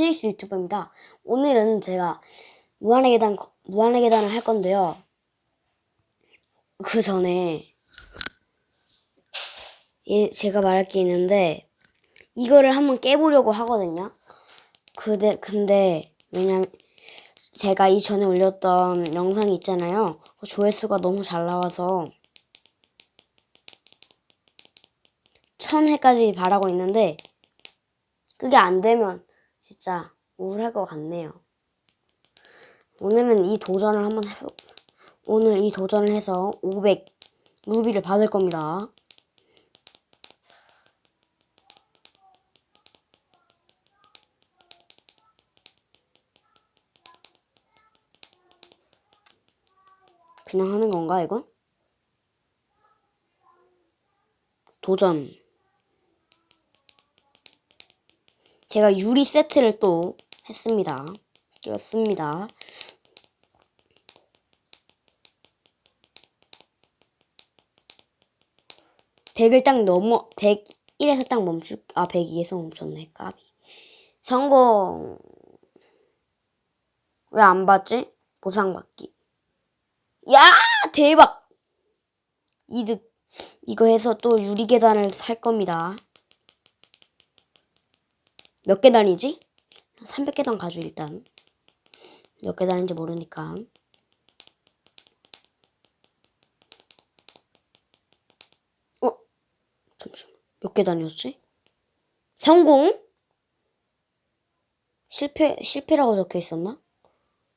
피닉스 유튜버입니다. 오늘은 제가 무한의 계단, 무한의 계단을 할 건데요. 그 전에, 예, 제가 말할 게 있는데, 이거를 한번 깨보려고 하거든요. 근데, 근데, 왜냐면, 제가 이전에 올렸던 영상이 있잖아요. 그 조회수가 너무 잘 나와서, 천 회까지 바라고 있는데, 그게 안 되면 진짜 우울할 것 같네요. 오늘은 이 도전을 한번 해, 오늘 이 도전을 해서 500 루비를 받을 겁니다. 그냥 하는 건가, 이건? 도전. 제가 유리 세트를 또 했습니다. 끼웠습니다. 백을 딱 넘어 101에서 딱 멈출 아 102에서 멈췄네 까비. 성공. 왜 안 받지? 보상받기. 야! 대박! 이득. 이거 해서 또 유리 계단을 살 겁니다 몇 계단이지? 300계단 가죠 일단 몇 계단인지 모르니까 어? 잠시만 몇 계단이었지? 성공? 실패 실패라고 적혀 있었나?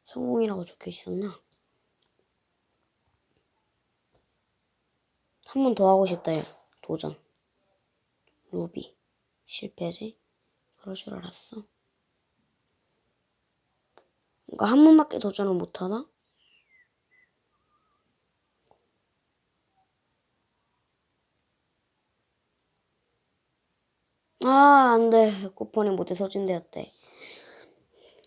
성공이라고 적혀 있었나? 한 번 더 하고 싶다 야 도전 루비 실패지? 그럴 줄 알았어. 그러니까 한 번밖에 도전을 못 하나? 아, 안 돼. 쿠폰이 모두 소진되었대.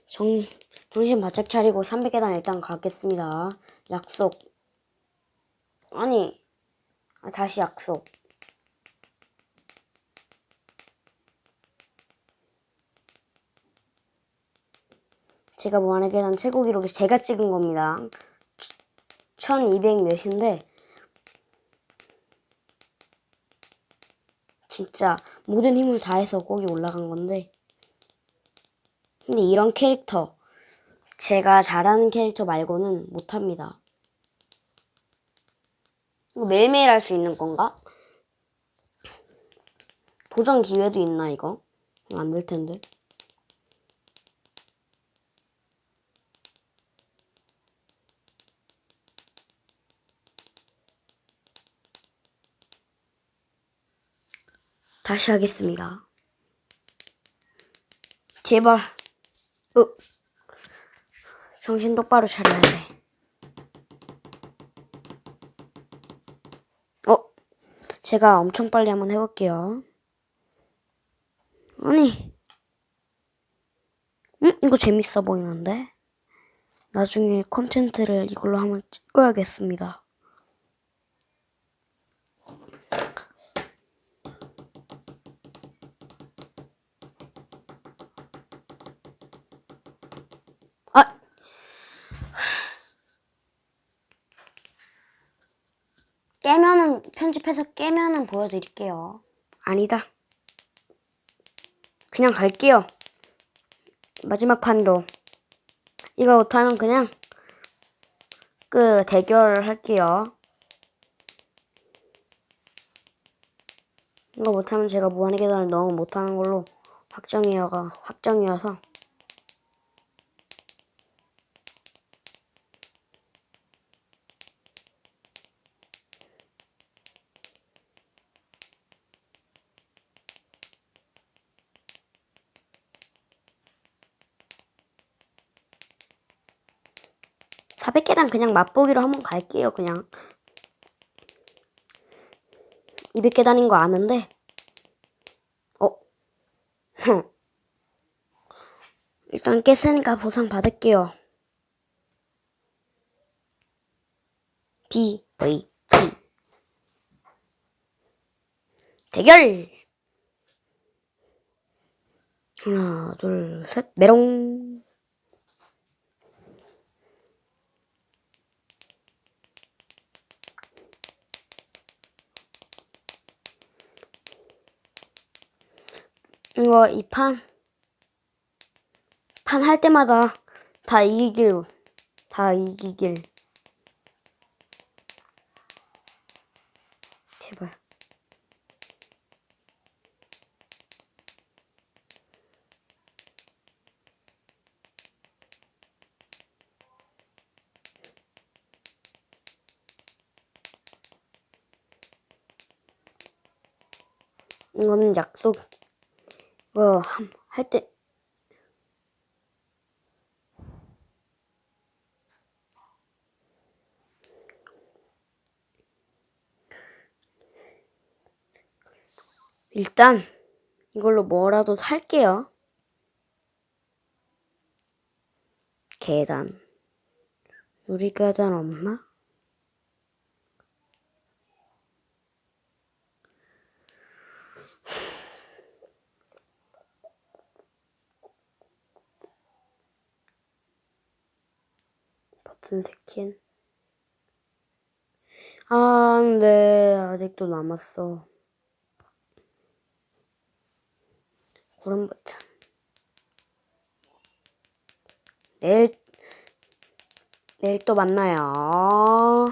정, 정신 바짝 차리고 300계단 일단 가겠습니다. 약속. 아니, 아, 다시 약속. 제가 무한의 계단 최고 기록이 제가 찍은 겁니다. 1200 몇인데 진짜 모든 힘을 다해서 거기 올라간 건데 근데 이런 캐릭터 제가 잘하는 캐릭터 말고는 못합니다. 매일매일 할 수 있는 건가? 도전 기회도 있나 이거? 안 될 텐데. 다시 하겠습니다. 제발. 어. 정신 똑바로 차려야 돼. 어. 제가 엄청 빨리 한번 해볼게요. 아니. 음? 이거 재밌어 보이는데? 나중에 콘텐츠를 이걸로 한번 찍어야겠습니다. 깨면은, 편집해서 깨면은 보여드릴게요. 아니다. 그냥 갈게요. 마지막 판도. 이거 못하면 그냥, 그, 대결 할게요. 이거 못하면 제가 무한의 계단을 너무 못하는 걸로 확정이어가, 확정이어서. 사백 계단 그냥 맛보기로 한번 갈게요, 그냥. 200계단인 거 아는데. 어. 일단 깼으니까 보상 받을게요. B, V, T. 대결! 하나, 둘, 셋, 메롱. 이거 이 판, 판 할 때마다 다 이기길, 다 이기길. 제발. 이거는 약속. 이거 할 때. 일단 이걸로 뭐라도 살게요. 계단. 유리 계단 없나? 버튼 스킨. 아, 근데 아직도 남았어. 구름 버튼. 내일, 내일 또 만나요.